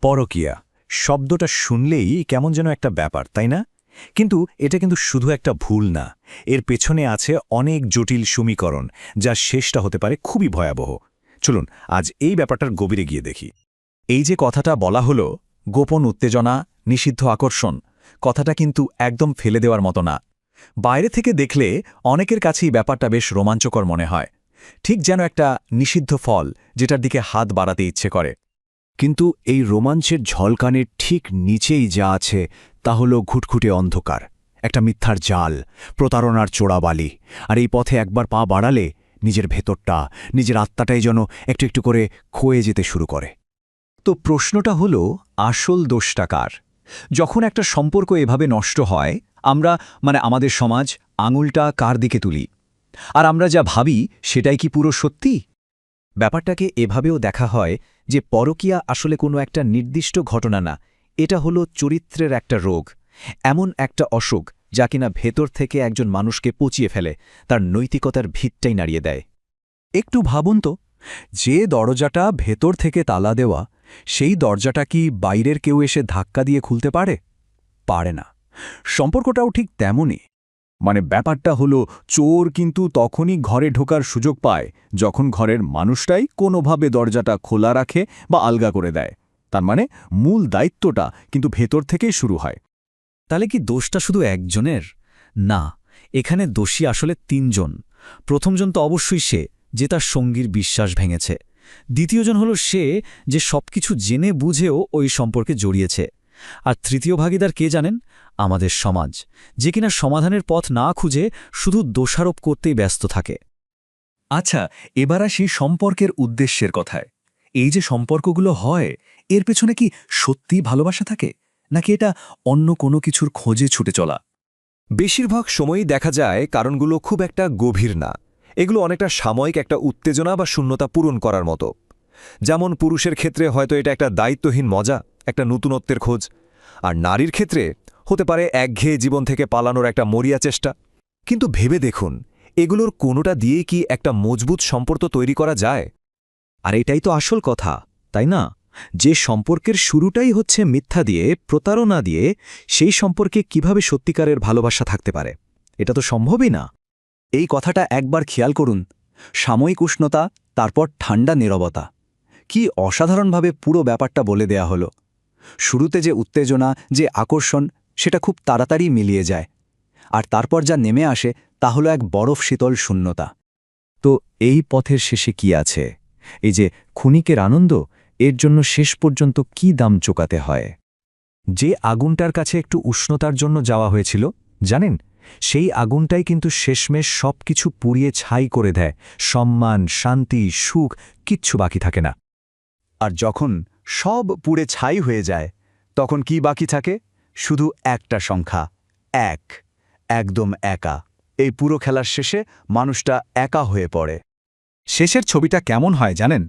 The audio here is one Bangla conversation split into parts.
পরকিয়া। শব্দটা শুনলেই কেমন যেন একটা ব্যাপার, তাই না? কিন্তু এটা কিন্তু শুধু একটা ভুল না। এর পেছনে আছে অনেক জটিল সমীকরণ যা শেষটা হতে পারে খুবই ভয়াবহ। চলুন, আজ এই ব্যাপারটার গভীরে গিয়ে দেখি। এই যে কথাটা বলা হলো, গোপন উত্তেজনা, নিষিদ্ধ আকর্ষণ, কথাটা কিন্তু একদম ফেলে দেওয়ার মতো না। বাইরে থেকে দেখলে অনেকের কাছেই ব্যাপারটা বেশ রোমাঞ্চকর মনে হয়। ঠিক যেন একটা নিষিদ্ধ ফল, যেটার দিকে হাত বাড়াতে ইচ্ছে করে। কিন্তু এই রোমাঞ্চের ঝলকানের ঠিক নিচেই যা আছে, তা হল ঘুটঘুটে অন্ধকার, একটা মিথ্যার জাল, প্রতারণার চোড়াবালি আর এই পথে একবার পা বাড়ালে নিজের ভেতরটা, নিজের আত্মাটাই যেন একটু একটু করে ক্ষয়ে যেতে শুরু করে। তো প্রশ্নটা হল, আসল দোষটা কার? যখন একটা সম্পর্ক এভাবে নষ্ট হয়, আমরা মানে আমাদের সমাজ, আঙুলটা কার দিকে তুলি? আর আমরা যা ভাবি, সেটাই কি পুরো সত্যি? ব্যাপারটাকে এভাবেও দেখা হয় যে পরকিয়া আসলে কোনো একটা নির্দিষ্ট ঘটনা না, এটা হলো চরিত্রের একটা রোগ। এমন একটা অসুখ যা কিনা ভেতর থেকে একজন মানুষকে পচিয়ে ফেলে, তার নৈতিকতার ভিতটাই নাড়িয়ে দেয়। একটু ভাবুন তো, যে দরজাটা ভেতর থেকে তালা দেওয়া, সেই দরজাটা কি বাইরের কেউ এসে ধাক্কা দিয়ে খুলতে পারে? পারে না। সম্পর্কটাও ঠিক তেমনই। মানে ব্যাপারটা হলো, চোর কিন্তু তখনই ঘরে ঢোকার সুযোগ পায় যখন ঘরের মানুষটাই কোনোভাবে দরজাটা খোলা রাখে বা আলগা করে দেয়। তার মানে মূল দায়িত্বটা কিন্তু ভেতর থেকেই শুরু হয়। তাহলে কি দোষটা শুধু একজনের? না, এখানে দোষী আসলে তিনজন। প্রথমজন তো অবশ্যই সে, যে তার সঙ্গীর বিশ্বাস ভেঙেছে। দ্বিতীয়জন হল সে, যে সবকিছু জেনে বুঝেও ওই সম্পর্কে জড়িয়েছে। আর তৃতীয় ভাগিদার কে জানেন? আমাদের সমাজ। যে কিনা সমাধানের পথ না খুঁজে শুধু দোষারোপ করতেই ব্যস্ত থাকে। আচ্ছা এবার আসি সম্পর্কের উদ্দেশ্যের কথায়। এই যে সম্পর্কগুলো হয় এর পেছনে কি সত্যিই ভালোবাসা থাকে? নাকি এটা অন্য কোনো কিছুর খোঁজে ছুটে চলা? বেশিরভাগ সময়ই দেখা যায় কারণগুলো খুব একটা গভীর না। এগুলো অনেকটা সাময়িক একটা উত্তেজনা বা শূন্যতা পূরণ করার মতো। যেমন পুরুষের ক্ষেত্রে হয়তো এটা একটা দায়িত্বহীন মজা একটা নতুনত্বের খোঁজ। আর নারীর ক্ষেত্রে হতে পারে একঘেয়ে জীবন থেকে পালানোর একটা মরিয়া চেষ্টা। কিন্তু ভেবে দেখুন, এগুলোর কোনোটা দিয়ে কি একটা মজবুত সম্পর্ক তৈরি করা যায়? আর এটাই তো আসল কথা, তাই না? যে সম্পর্কের শুরুটাই হচ্ছে মিথ্যা দিয়ে, প্রতারণা দিয়ে, সেই সম্পর্কে কীভাবে সত্যিকারের ভালোবাসা থাকতে পারে? এটা তো সম্ভবই না। এই কথাটা একবার খেয়াল করুন, সাময়িক উষ্ণতা, তারপর ঠান্ডা নীরবতা। কি অসাধারণভাবে পুরো ব্যাপারটা বলে দেয়া হলো। শুরুতে যে উত্তেজনা, যে আকর্ষণ, সেটা খুব তাড়াতাড়ি মিলিয়ে যায়। আর তারপর যা নেমে আসে, তা হলো এক বরফ শীতল শূন্যতা। তো এই পথের শেষে কি আছে? এই যে ক্ষণিকের আনন্দ, এর জন্য শেষ পর্যন্ত কি দাম চোকাতে হয়? যে আগুনটার কাছে একটু উষ্ণতার জন্য যাওয়া হয়েছিল, জানেন? সেই আগুনটাই কিন্তু শেষমেশ সব কিছু পুড়িয়ে ছাই করে দেয়। সম্মান, শান্তি, সুখ, কিচ্ছু বাকি থাকে না। আর যখন সব পুড়ে ছাই হয়ে যায়, তখন কি বাকি থাকে? শুধু একটা সংখ্যা, এক, একদম একা। এই পুরো খেলার শেষে মানুষটা একা হয়ে পড়ে। শেষের ছবিটা কেমন হয় জানেন?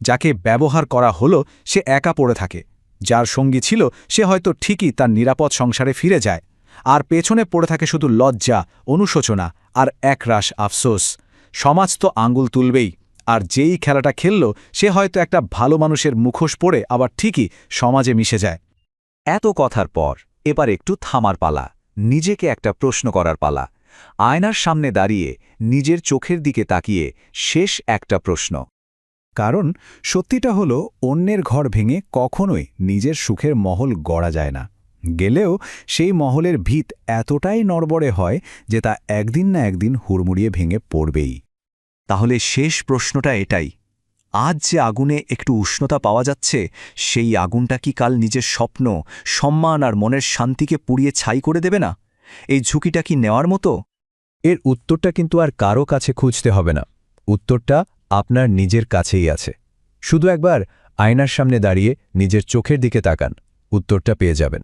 যাকে ব্যবহার করা হলো, সে একা পড়ে থাকে। যার সঙ্গী ছিল, সে হয়তো ঠিকই তার নিরাপদ সংসারে ফিরে যায়। আর পেছনে পড়ে থাকে শুধু লজ্জা, অনুশোচনা আর একরাশ আফসোস। সমাজ তো আঙ্গুল তুলবেই। আর যেই খেলাটা খেলল, সে হয়তো একটা ভালো মানুষের মুখোশ পড়ে আবার ঠিকই সমাজে মিশে যায়। এত কথার পর এবার একটু থামার পালা, নিজেকে একটা প্রশ্ন করার পালা, আয়নার সামনে দাঁড়িয়ে নিজের চোখের দিকে তাকিয়ে শেষ একটা প্রশ্ন। কারণ সত্যিটা হলো, অন্যের ঘর ভেঙে কখনোই নিজের সুখের মহল গড়া যায় না। গেলেও সেই মহলের ভিত এতটাই নড়বড়ে হয় যে তা একদিন না একদিন হুড়মুড়িয়ে ভেঙে পড়বেই। তাহলে শেষ প্রশ্নটা এটাই। আজ যে আগুনে একটু উষ্ণতা পাওয়া যাচ্ছে, সেই আগুনটা কি কাল নিজের স্বপ্ন, সম্মান আর মনের শান্তিকে পুড়িয়ে ছাই করে দেবে না? এই ঝুঁকিটা কি নেওয়ার মতো? এর উত্তরটা কিন্তু আর কারও কাছে খুঁজতে হবে না। উত্তরটা আপনার নিজের কাছেই আছে। শুধু একবার আয়নার সামনে দাঁড়িয়ে নিজের চোখের দিকে তাকান। উত্তরটা পেয়ে যাবেন।